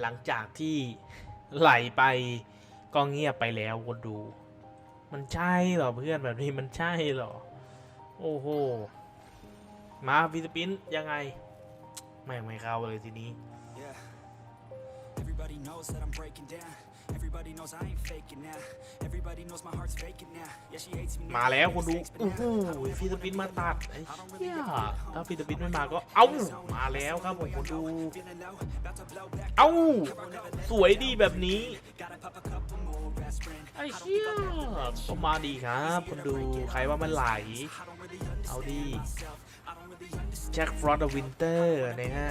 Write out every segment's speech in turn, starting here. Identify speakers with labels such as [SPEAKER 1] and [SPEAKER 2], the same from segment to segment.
[SPEAKER 1] หลังจากที่ไหลไปก็เงียบไปแล้วคนดู มันใช่เหรอเพื่อนแบบนี้มันใช่เหรอ โอ้โห มาฟิลิปปินส์ยังไง ไม่ไม่เข้าเลยทีนี้
[SPEAKER 2] Yeah. Everybody knows that I'm breaking down. Everybody knows I ain't faking now. Everybody knows my heart's faking now. Yeah, she hates me. now,
[SPEAKER 1] มาแล้วคนดู
[SPEAKER 2] mistakes, but
[SPEAKER 1] โอ้โห
[SPEAKER 2] now I don't
[SPEAKER 1] ฟิลิป
[SPEAKER 2] wanna
[SPEAKER 1] ปินส์มา
[SPEAKER 2] be
[SPEAKER 1] ตัด
[SPEAKER 2] alone.
[SPEAKER 1] ไอ้
[SPEAKER 2] I don't really
[SPEAKER 1] เหี้ย
[SPEAKER 2] get it home.
[SPEAKER 1] ถ้าฟิลิปปินส์ไม่มาก็เอ้ามาแล้วครับผมคนดู
[SPEAKER 2] Feeling low, about to blow back
[SPEAKER 1] เอ้า
[SPEAKER 2] up.
[SPEAKER 1] สวยดีแบบนี้
[SPEAKER 2] Gotta pop a couple more aspirin.
[SPEAKER 1] ไอ้เชี่ยก็มาดีครับคนดูใครว่ามันไหล
[SPEAKER 2] I don't really understand
[SPEAKER 1] เอาดี
[SPEAKER 2] myself. I don't really understand
[SPEAKER 1] แจ็คฟรอสต์วินเตอร์นะฮะ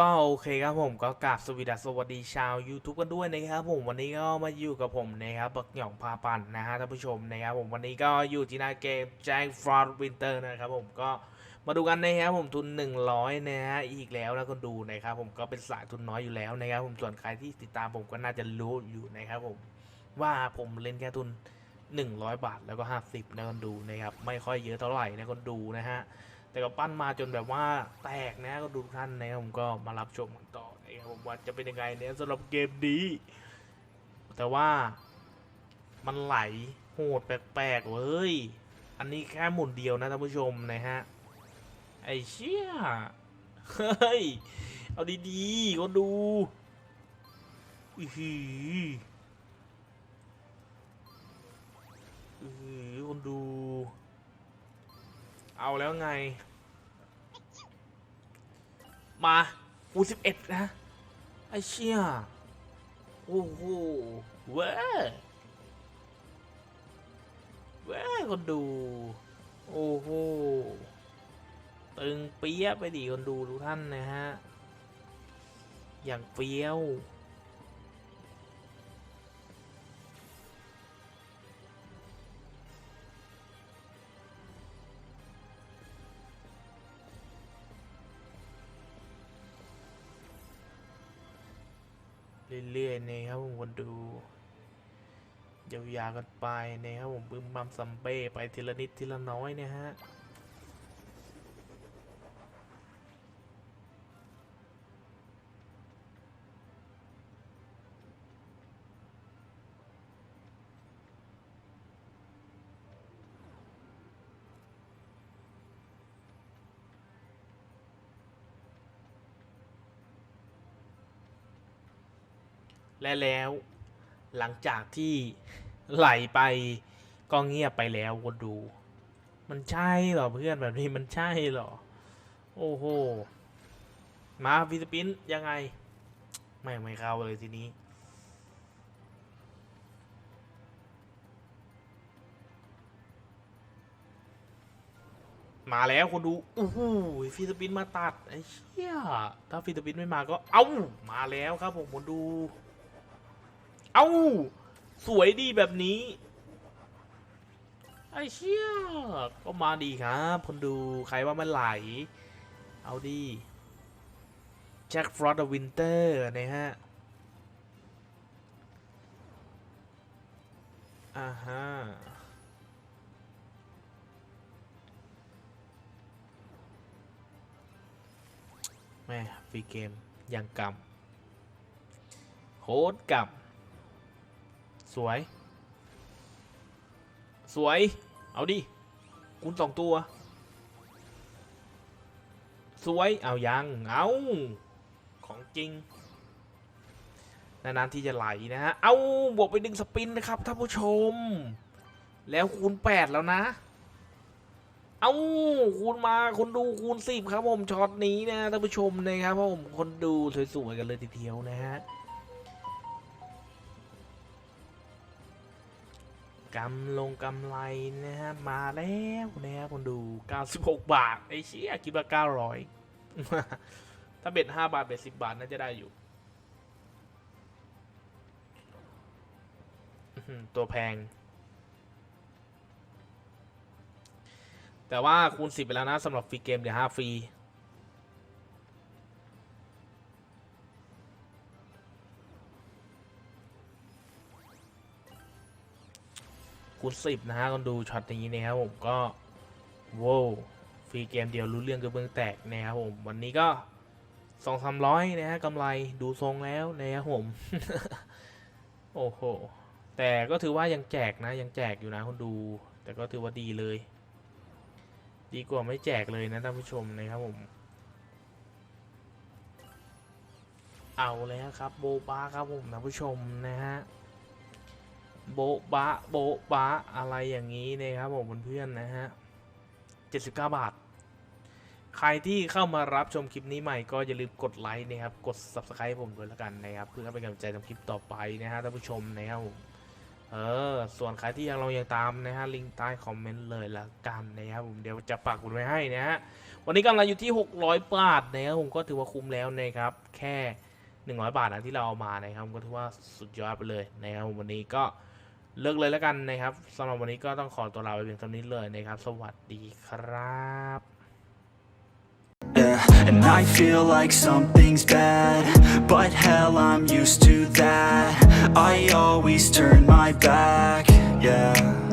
[SPEAKER 1] ก็โอเคครับผมก็กราบสวีดัสสวัสดีชาว YouTube กันด้วยนะครับผมวันนี้ก็มาอยู่กับผมนะครับบักหย่องพาปันนะฮะท่านผู้ชมนะครับผมวันนี้ก็อยู่ที่หน้าเกม Jack Frost Winter นะครับผมก็มาดูกันนะครับผมทุน 100นะฮะอีกแล้วนะคนดูนะครับผมก็เป็นสายทุนน้อยอยู่แล้วนะครับผมส่วนใครที่ติดตามผมก็น่าจะรู้อยู่นะครับผมว่าผมเล่นแค่ทุน 100 บาทแล้วก็ 50นะคนดูนะครับไม่ค่อยเยอะเท่าไหร่นะคนดูนะฮะ แต่ก็ปั้นมาจนแบบว่าแตกนะก็ดูทุกท่านนะครับผมก็มารับชมกันต่อนะครับผมว่าจะเป็นยังไงเนี่ยสำหรับเกมนี้แต่ว่ามันไหลโหดแปลกๆเว้ย อันนี้แค่หมุนเดียวนะท่านผู้ชมนะฮะ ไอ้เชี่ย เฮ้ย เอาดีๆก็ดูอือหืออือหือคนดู เอาแล้วไง มากูสิบเอ็ดนะ ไอเชี่ย โอ้โห เว้ยเว้ยคนดู โอ้โห ตึงเปี้ยไปดิคนดูทุกท่านนะฮะ อย่างเปี้ยว เรื่อยๆนะครับผมคนดูยาวๆกันไปนะครับผมบึ้มบัมซัมเบ้ไปทีละนิดทีละน้อยนะฮะ และแล้วหลังจากที่ไหลไปก็เงียบไปแล้วคนดู มันใช่เหรอเพื่อนแบบนี้มันใช่เหรอ โอ้โห มาฟิลิปปินส์ยังไง ไม่ไม่เข้าเลยทีนี้มาแล้วคนดูโอ้โหฟิลิปปินส์มาตัดไอ้เชี่ยถ้าฟิลิปปินส์ไม่มาก็ เอ้า มาแล้วครับผมคนดู เอ้า สวยดีแบบนี้ ไอ้เชี่ยก็มาดีครับคนดูใครว่ามันไหล เอาดีแจ็คฟรอสต์วินเตอร์นะฮะอ่าฮะแม่ฟรีเกมยังกำโคตรกำ สวย สวย เอาดิคุณสองตัว สวย เอายัง เอาของจริงนานๆที่จะไหลนะฮะ เอาบวกไปดึงสปินนะครับท่านผู้ชม แล้วคูณแปดแล้วนะ เอาคูณมาคนดูคูณสิบครับผมช็อตนี้นะท่านผู้ชมนะครับผมคนดูสวยๆกันเลยทีเดียวนะฮะ กำลงกำไรนะฮะมาแล้วนะครับคนดู 96 บาท ไอ้เชี่ยคิดว่า 900 ถ้าเบ็ด 5 บาท เบ็ด 10 บาท น่าจะได้อยู่ ตัวแพง แต่ว่าคูณ 10 ไปแล้วนะสำหรับฟรีเกมเดี๋ยว5ฟรี คูณ10นะฮะคนดูช็อตนี้นะครับผมก็โว้วฟรีเกมเดียวรู้เรื่องกระเบื้องแตกนะครับผมวันนี้ก็สองสามร้อยนะฮะกำไรดูทรงแล้วนะครับผม โอ้โห แต่ก็ถือว่ายังแจกนะ ยังแจกอยู่นะคนดู แต่ก็ถือว่าดีเลย ดีกว่าไม่แจกเลยนะท่านผู้ชมนะครับผม เอาแล้วครับโบบาครับผมท่านผู้ชมนะฮะ โบ๊ะบะโบ๊ะบะอะไรอย่างนี้นะครับผมเพื่อนๆนะฮะ79 บาท ใครที่เข้ามารับชมคลิปนี้ใหม่ก็อย่าลืมกดไลค์นะครับ กด subscribe ผมด้วยแล้วกันนะครับเพื่อเป็นกำลังใจทำคลิปต่อไปนะฮะท่านผู้ชมนะครับผมเออ ส่วนใครที่ยังเรายังตามนะฮะ ลิงก์ใต้คอมเมนต์เลยละกันนะครับผม เดี๋ยวจะปักหมุดไว้ให้นะฮะ วันนี้กำไรอยู่ที่ 600 บาทนะครับผมก็ถือว่าคุ้มแล้วนะครับ แค่ 100 บาทนะที่เราเอามานะครับ ก็ถือว่าสุดยอดไปเลยนะครับผมวันนี้ก็ เลิกเลยแล้วกันนะครับสำหรับวันนี้ก็ต้องขอตัวลาไปเพียงเท่านี้เลยนะครับ สวัสดีครับ
[SPEAKER 3] Yeah, and I feel like something's bad But hell, I'm used to that I always turn my back, yeah